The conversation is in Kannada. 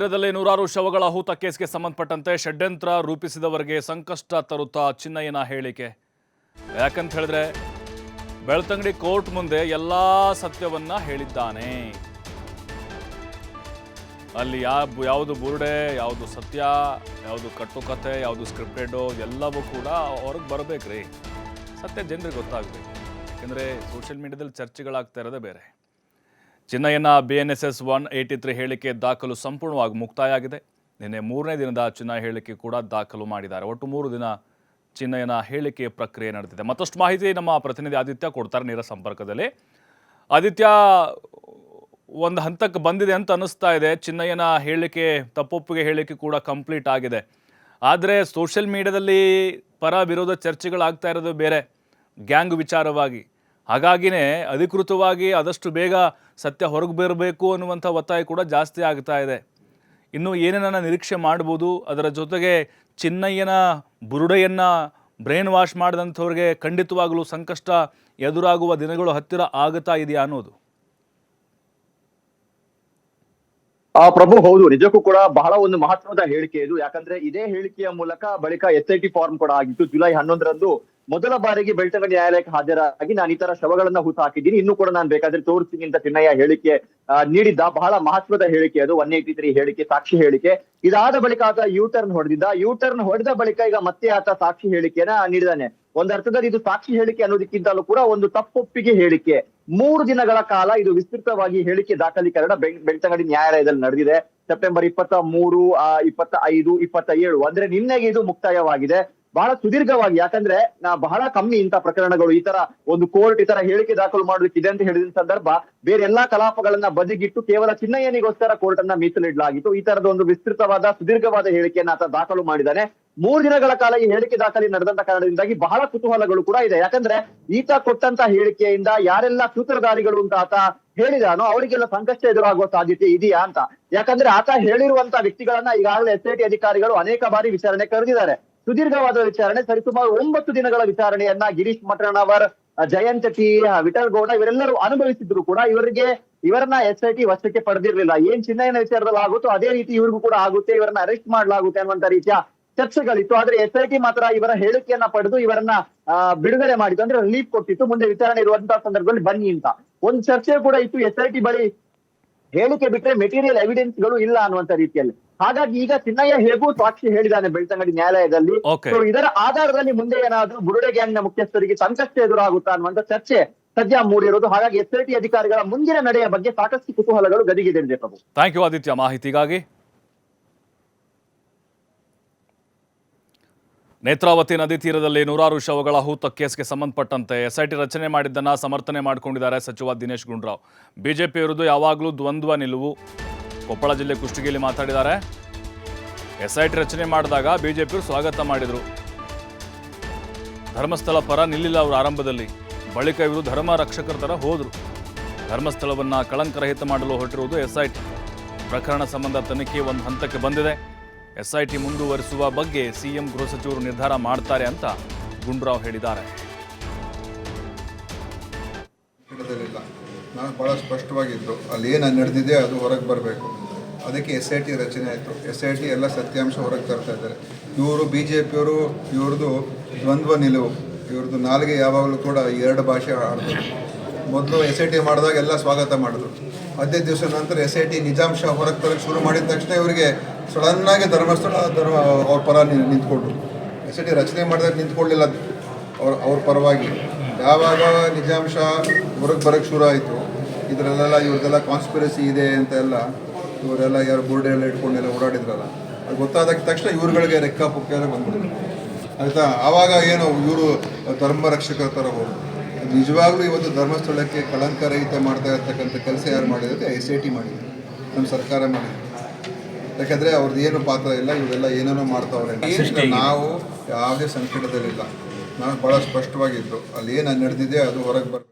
ತೀರದಲ್ಲಿ ನೂರಾರು ಶವಗಳ ಹೂತ ಕೇಸ್ಗೆ ಸಂಬಂಧಪಟ್ಟಂತೆ ಷಡ್ಯಂತ್ರ ರೂಪಿಸಿದವರಿಗೆ ಸಂಕಷ್ಟ ತರುತ್ತಾ ಚಿನ್ನಯ್ಯನ ಹೇಳಿಕೆ. ಯಾಕಂತ ಹೇಳಿದ್ರೆ, ಬೆಳ್ತಂಗಡಿ ಕೋರ್ಟ್ ಮುಂದೆ ಎಲ್ಲಾ ಸತ್ಯವನ್ನ ಹೇಳಿದ್ದಾನೆ. ಅಲ್ಲಿ ಯಾವ ಯಾವುದು ಬುರುಡೆ, ಯಾವುದು ಸತ್ಯ, ಯಾವುದು ಕಟ್ಟುಕತೆ, ಯಾವುದು ಸ್ಕ್ರಿಪ್ಟೆಡು ಎಲ್ಲವೂ ಕೂಡ ಹೊರಗೆ ಬರಬೇಕ್ರಿ. ಸತ್ಯ ಜನರಿಗೆ ಗೊತ್ತಾಗಬೇಕು. ಯಾಕಂದರೆ ಸೋಷಿಯಲ್ ಮೀಡಿಯಾದಲ್ಲಿ ಚರ್ಚೆಗಳಾಗ್ತಾ ಇರೋದೇ ಬೇರೆ. ಚಿನ್ನಯ್ಯನ BNSS N S S one eighty three ಹೇಳಿಕೆ ದಾಖಲು ಸಂಪೂರ್ಣವಾಗಿ ಮುಕ್ತಾಯ ಆಗಿದೆ ನಿನ್ನೆ ಮೂರನೇ ದಿನದ ಚಿನ್ನ ಹೇಳಿಕೆ ಕೂಡ ದಾಖಲು ಮಾಡಿದ್ದಾರೆ. ಒಟ್ಟು ಮೂರು ದಿನ ಚಿನ್ನಯ್ಯನ ಹೇಳಿಕೆ ಪ್ರಕ್ರಿಯೆ ನಡೆದಿದೆ. ಮತ್ತಷ್ಟು ಮಾಹಿತಿ ನಮ್ಮ ಪ್ರತಿನಿಧಿ ಆದಿತ್ಯ ಕೊಡ್ತಾರೆ ನೇರ ಸಂಪರ್ಕದಲ್ಲಿ. ಆದಿತ್ಯ, ಒಂದು ಹಂತಕ್ಕೆ ಬಂದಿದೆ ಅಂತ ಅನ್ನಿಸ್ತಾ ಇದೆ. ಚಿನ್ನಯ್ಯನ ಹೇಳಿಕೆ, ತಪ್ಪೊಪ್ಪಿಗೆ ಹೇಳಿಕೆ ಕೂಡ ಕಂಪ್ಲೀಟ್ ಆಗಿದೆ. ಆದರೆ ಸೋಷಿಯಲ್ ಮೀಡಿಯಾದಲ್ಲಿ ಪರ ವಿರೋಧ ಚರ್ಚೆಗಳಾಗ್ತಾ ಇರೋದು ಬೇರೆ. ಗ್ಯಾಂಗ್ ವಿಚಾರವಾಗಿ. ಹಾಗಾಗಿನೇ ಅಧಿಕೃತವಾಗಿ ಆದಷ್ಟು ಬೇಗ ಸತ್ಯ ಹೊರಗೆ ಬರಬೇಕು ಅನ್ನುವಂಥ ಒತ್ತಾಯ ಕೂಡ ಜಾಸ್ತಿ ಆಗ್ತಾ ಇದೆ. ಇನ್ನು ಏನೇನನ್ನು ನಿರೀಕ್ಷೆ ಮಾಡ್ಬೋದು, ಅದರ ಜೊತೆಗೆ ಚಿನ್ನಯ್ಯನ ಬುರುಡೆಯನ್ನು ಬ್ರೈನ್ ವಾಶ್ ಮಾಡಿದಂಥವ್ರಿಗೆ ಖಂಡಿತವಾಗಲೂ ಸಂಕಷ್ಟ ಎದುರಾಗುವ ದಿನಗಳು ಹತ್ತಿರ ಆಗುತ್ತಾ ಇದೆಯಾ ಅನ್ನೋದು. ಆ ಪ್ರಭು, ಹೌದು, ನಿಜಕ್ಕೂ ಕೂಡ ಬಹಳ ಒಂದು ಮಹತ್ವದ ಹೇಳಿಕೆ ಇದು. ಯಾಕಂದ್ರೆ ಇದೇ ಹೇಳಿಕೆಯ ಮೂಲಕ ಬಳಿಕ ಎಸ್ ಐ ಟಿ ಫಾರ್ಮ್ ಕೂಡ ಆಗಿತ್ತು. ಜುಲೈ ಹನ್ನೊಂದರಂದು ಮೊದಲ ಬಾರಿಗೆ ಬೆಳ್ತಂಗಡಿ ನ್ಯಾಯಾಲಯಕ್ಕೆ ಹಾಜರಾಗಿ ನಾನು ಈ ತರ ಶವಗಳನ್ನ ಹೂತು ಹಾಕಿದ್ದೀನಿ. ಇನ್ನು ಕೂಡ ನಾನು ಬೇಕಾದ್ರೆ ತೋರಿಸ್ತೀನಿ ಅಂತ ಚಿನ್ನಯ್ಯ ಹೇಳಿಕೆ ನೀಡಿದ್ದ ಬಹಳ ಮಹತ್ವದ ಹೇಳಿಕೆ ಅದು, ಒನ್ ಏಯ್ಟಿ ತ್ರೀ ಹೇಳಿಕೆ, ಸಾಕ್ಷಿ ಹೇಳಿಕೆ. ಇದಾದ ಬಳಿಕ ಆತ ಯು ಟರ್ನ್ ಹೊಡೆದಿದ್ದ. ಯೂ ಟರ್ನ್ ಹೊಡೆದ ಬಳಿಕ ಈಗ ಮತ್ತೆ ಆತ ಸಾಕ್ಷಿ ಹೇಳಿಕೆಯನ್ನ ನೀಡಿದಾನೆ ಒಂದ್ ಅರ್ಥದಲ್ಲಿ ಇದು ಸಾಕ್ಷಿ ಹೇಳಿಕೆ ಅನ್ನೋದಕ್ಕಿಂತಲೂ ಕೂಡ ಒಂದು ತಪ್ಪೊಪ್ಪಿಗೆ ಹೇಳಿಕೆ. ಮೂರು ದಿನಗಳ ಕಾಲ ಇದು ವಿಸ್ತೃತವಾಗಿ ಹೇಳಿಕೆ ದಾಖಲೀಕರಣ ಬೆಳ್- ಬೆಳ್ತಂಗಡಿ ನ್ಯಾಯಾಲಯದಲ್ಲಿ ನಡೆದಿದೆ. ಸೆಪ್ಟೆಂಬರ್ ಇಪ್ಪತ್ತ ಮೂರು ಇಪ್ಪತ್ತ ಐದು, ಇಪ್ಪತ್ತ ಏಳು. ಅಂದ್ರೆ ನಿನ್ನೆಗೆ ಇದು ಮುಕ್ತಾಯವಾಗಿದೆ. ಬಹಳ ಸುದೀರ್ಘವಾಗಿ, ಯಾಕಂದ್ರೆ ನಾ ಬಹಳ ಕಮ್ಮಿ ಇಂತ ಪ್ರಕರಣಗಳು ಈ ತರ ಒಂದು ಕೋರ್ಟ್ ಈ ತರ ಹೇಳಿಕೆ ದಾಖಲು ಮಾಡೋದಕ್ಕೆ ಇದೆ ಅಂತ ಹೇಳಿದ ಸಂದರ್ಭ, ಬೇರೆ ಎಲ್ಲಾ ಕಲಾಪಗಳನ್ನ ಬದಿಗಿಟ್ಟು ಕೇವಲ ಚಿನ್ನಯ್ಯನಿಗೋಸ್ಕರ ಕೋರ್ಟ್ ಅನ್ನ ಮೀಸಲಿಡಲಾಗಿತ್ತು. ಈ ತರದ ಒಂದು ವಿಸ್ತೃತವಾದ, ಸುದೀರ್ಘವಾದ ಹೇಳಿಕೆಯನ್ನ ಆತ ದಾಖಲು ಮಾಡಿದ್ದಾನೆ. ಮೂರು ದಿನಗಳ ಕಾಲ ಈ ಹೇಳಿಕೆ ದಾಖಲೆ ನಡೆದಂತ ಕಾರಣದಿಂದಾಗಿ ಬಹಳ ಕುತೂಹಲಗಳು ಕೂಡ ಇದೆ. ಯಾಕಂದ್ರೆ ಈತ ಕೊಟ್ಟಂತ ಹೇಳಿಕೆಯಿಂದ ಯಾರೆಲ್ಲ ಸೂತ್ರಧಾರಿಗಳು ಅಂತ ಆತ ಹೇಳಿದಾನೋ ಅವರಿಗೆಲ್ಲ ಸಂಕಷ್ಟ ಎದುರಾಗುವ ಸಾಧ್ಯತೆ ಇದೆಯಾ ಅಂತ. ಯಾಕಂದ್ರೆ ಆತ ಹೇಳಿರುವಂತ ವ್ಯಕ್ತಿಗಳನ್ನ ಈಗಾಗಲೇ ಎಸ್ ಐ ಟಿ ಅಧಿಕಾರಿಗಳು ಅನೇಕ ಬಾರಿ ವಿಚಾರಣೆ ಕರೆದಿದ್ದಾರೆ. ಸುದೀರ್ಘವಾದ ವಿಚಾರಣೆ, ಸರಿಸುಮಾರು ಒಂಬತ್ತು ದಿನಗಳ ವಿಚಾರಣೆಯನ್ನ ಗಿರೀಶ್ ಮಠಣ್ಣವರ್ ಜಯಂತ್ ಟಿ ವಿಠಲ್ ಗೌಡ ಇವರೆಲ್ಲರೂ ಅನುಭವಿಸಿದ್ರು ಕೂಡ. ಇವರಿಗೆ, ಇವರನ್ನ ಎಸ್ ಐ ಟಿ ವಶಕ್ಕೆ ಪಡೆದಿರ್ಲಿಲ್ಲ. ಏನ್ ಚಿನ್ನಯ್ಯನ ವಿಚಾರದಲ್ಲಿ ಆಗುತ್ತೋ ಅದೇ ರೀತಿ ಇವ್ರಿಗೂ ಕೂಡ ಆಗುತ್ತೆ. ಇವರನ್ನ ಅರೆಸ್ಟ್ ಮಾಡಲಾಗುತ್ತೆ ಅನ್ನುವಂತ ರೀತಿಯ ಚರ್ಚೆಗಳಿತ್ತು. ಆದ್ರೆ ಎಸ್ ಐ ಟಿ ಮಾತ್ರ ಇವರ ಹೇಳಿಕೆಯನ್ನ ಪಡೆದು ಇವರನ್ನ ಬಿಡುಗಡೆ ಮಾಡಿತು ಅಂದ್ರೆ ರಿಲೀಫ್ ಕೊಟ್ಟಿತ್ತು. ಮುಂದೆ ವಿಚಾರಣೆ ಇರುವಂತಹ ಸಂದರ್ಭದಲ್ಲಿ ಬನ್ನಿ ಅಂತ. ಒಂದ್ ಚರ್ಚೆ ಕೂಡ ಇತ್ತು ಎಸ್ ಐ ಟಿ ಬಳಿ. ಹೇಳಿಕೆ ಬಿಟ್ರೆ ಮೆಟೀರಿಯಲ್ ಎವಿಡೆನ್ಸ್ಗಳು ಇಲ್ಲ ಅನ್ನುವಂತ ರೀತಿಯಲ್ಲಿ. ಹಾಗಾಗಿ ಈಗ ಚಿನ್ನಯ್ಯ ಹೇಗೂ ಸಾಕ್ಷಿ ಹೇಳಿದ್ದಾನೆ ಬೆಳ್ತಂಗಡಿ ನ್ಯಾಯಾಲಯದಲ್ಲಿ. ಇದರ ಆಧಾರದಲ್ಲಿ ಮುಂದೆ ಏನಾದ್ರೂ ಬುರುಡೆ ಗ್ಯಾಂಗ್ನ ಮುಖ್ಯಸ್ಥರಿಗೆ ಸಂಕಷ್ಟ ಎದುರಾಗುತ್ತಾ ಅನ್ನುವಂತ ಚರ್ಚೆ ಸದ್ಯ ಮೂಡಿರೋದು. ಹಾಗಾಗಿ ಎಸ್ ಐ ಟಿ ಅಧಿಕಾರಿಗಳ ಮುಂದಿನ ನಡೆಯ ಬಗ್ಗೆ ಸಾಕಷ್ಟು ಕುತೂಹಲಗಳು ಗದಿಗೆದಿದೆ ಪ್ರಭು. ಥ್ಯಾಂಕ್ ಯು ಆದಿತ್ಯ ಮಾಹಿತಿಗಾಗಿ ನೇತ್ರಾವತಿ ನದಿ ತೀರದಲ್ಲಿ ನೂರಾರು ಶವಗಳ ಹೂತ ಕೇಸ್ಗೆ ಸಂಬಂಧಪಟ್ಟಂತೆ ಎಸ್ಐಟಿ ರಚನೆ ಮಾಡಿದ್ದನ್ನು ಸಮರ್ಥನೆ ಮಾಡಿಕೊಂಡಿದ್ದಾರೆ ಸಚಿವ ದಿನೇಶ್ ಗುಂಡೂರಾವ್. ಬಿಜೆಪಿ ವಿರುದ್ಧ ಯಾವಾಗಲೂ ದ್ವಂದ್ವ ನಿಲುವು. ಕೊಪ್ಪಳ ಜಿಲ್ಲೆ ಕುಷ್ಟಗಿಯಲ್ಲಿ ಮಾತಾಡಿದ್ದಾರೆ. ಎಸ್ಐಟಿ ರಚನೆ ಮಾಡಿದಾಗ ಬಿಜೆಪಿಯವರು ಸ್ವಾಗತ ಮಾಡಿದರು. ಧರ್ಮಸ್ಥಳ ಪರ ನಿಲ್ಲಿಲ್ಲ ಅವರು ಆರಂಭದಲ್ಲಿ. ಬಳಿಕ ಇವರು ಧರ್ಮ ರಕ್ಷಕರ ಥರ ಹೋದರು. ಧರ್ಮಸ್ಥಳವನ್ನು ಕಳಂಕರಹಿತ ಮಾಡಲು ಹೊರಟಿರುವುದು ಎಸ್ಐಟಿ. ಪ್ರಕರಣ ಸಂಬಂಧ ತನಿಖೆ ಒಂದು ಹಂತಕ್ಕೆ ಬಂದಿದೆ. ಎಸ್ಐಟಿ ಮುಂದುವರಿಸುವ ಬಗ್ಗೆ ಸಿಎಂ ಗೃಹ ಸಚಿವರು ನಿರ್ಧಾರ ಮಾಡ್ತಾರೆ ಅಂತ ಗುಂಡ್ರಾವ್ ಹೇಳಿದ್ದಾರೆ. ನಾನು ಭಾಳ ಸ್ಪಷ್ಟವಾಗಿದ್ದು, ಅಲ್ಲಿ ಏನು ನಡೆದಿದೆ ಅದು ಹೊರಗೆ ಬರಬೇಕು. ಅದಕ್ಕೆ ಎಸ್ ಐ ಟಿ ರಚನೆ ಆಯಿತು. ಎಸ್ ಐ ಟಿ ಎಲ್ಲ ಸತ್ಯಾಂಶ ಹೊರಗೆ ತರ್ತಾ ಇದ್ದಾರೆ. ಇವರು ಬಿ ಜೆ ಪಿಯವರು ಇವ್ರದ್ದು ದ್ವಂದ್ವ ನಿಲುವು. ಇವ್ರದ್ದು ನಾಲ್ಗೆ ಯಾವಾಗಲೂ ಕೂಡ ಎರಡು ಭಾಷೆ ಆಡಿದ್ರು ಮೊದಲು ಎಸ್ ಐ ಟಿ ಮಾಡಿದಾಗ ಎಲ್ಲ ಸ್ವಾಗತ ಮಾಡಿದ್ರು ಅದೇ ದಿವಸ ನಂತರ ಎಸ್ ಐ ಟಿ ನಿಜಾಂಶ ಹೊರಗೆ ತರಕ್ಕೆ ಶುರು ಮಾಡಿದ ತಕ್ಷಣ ಇವರಿಗೆ ಸಡನ್ನಾಗಿ ಧರ್ಮಸ್ಥಳ, ಧರ್ಮ, ಅವ್ರ ಪರ ನಿಂತ್ಕೊಂಡ್ರು. ಎಸ್ ಐ ಟಿ ರಚನೆ ಮಾಡಿದಾಗ ನಿಂತ್ಕೊಳ್ಳಿಲ್ಲ. ಅವ್ರ ಅವ್ರ ಪರವಾಗಿ. ಯಾವಾಗ ನಿಜಾಂಶ ಹೊರಗೆ ಬರೋಕ್ಕೆ ಶುರು ಆಯಿತು ಇದರಲ್ಲೆಲ್ಲ ಇವ್ರದ್ದೆಲ್ಲ ಕಾನ್ಸ್ಪಿರಸಿ ಇದೆ ಅಂತ ಎಲ್ಲ ಇವರೆಲ್ಲ ಯಾರು ಬೋರ್ಡ್ ಎಲ್ಲ ಇಟ್ಕೊಂಡೆಲ್ಲ ಓಡಾಡಿದ್ರಲ್ಲ ಅದು ಗೊತ್ತಾದ ತಕ್ಷಣ ಇವ್ರುಗಳಿಗೆ ರೆಕ್ಕ ಪುಕ್ಕ ಎಲ್ಲ ಬಂದ್ಬಿಡ್ತು. ಆಯಿತಾ? ಆವಾಗ ಏನು ಇವರು ಧರ್ಮ ರಕ್ಷಕರ ಥರ ಹೋದ್ರು. ನಿಜವಾಗ್ಲೂ ಇವತ್ತು ಧರ್ಮಸ್ಥಳಕ್ಕೆ ಕಳಂಕರಹಿತ ಮಾಡ್ತಾ ಇರ್ತಕ್ಕಂಥ ಕೆಲಸ ಯಾರು ಮಾಡಿದ್ರೆ? ಎಸ್ ಐ ಟಿ ಮಾಡಿದ್ರು. ನಮ್ಮ ಸರ್ಕಾರ ಮಾಡಿದ್ರು. ಯಾಕಂದ್ರೆ ಅವ್ರದ್ದು ಏನು ಪಾತ್ರ ಇಲ್ಲ ಇವರೆಲ್ಲ ಏನೇನೋ ಮಾಡ್ತಾವ್ರೆ ನಾವು ಯಾವುದೇ ಸಂಕಟದಲ್ಲಿಲ್ಲ. ನಾನು ಭಾಳ ಸ್ಪಷ್ಟವಾಗಿದ್ದು ಅಲ್ಲಿ ಏನು ನಡೆದಿದೆ ಅದು ಹೊರಗೆ ಬರ್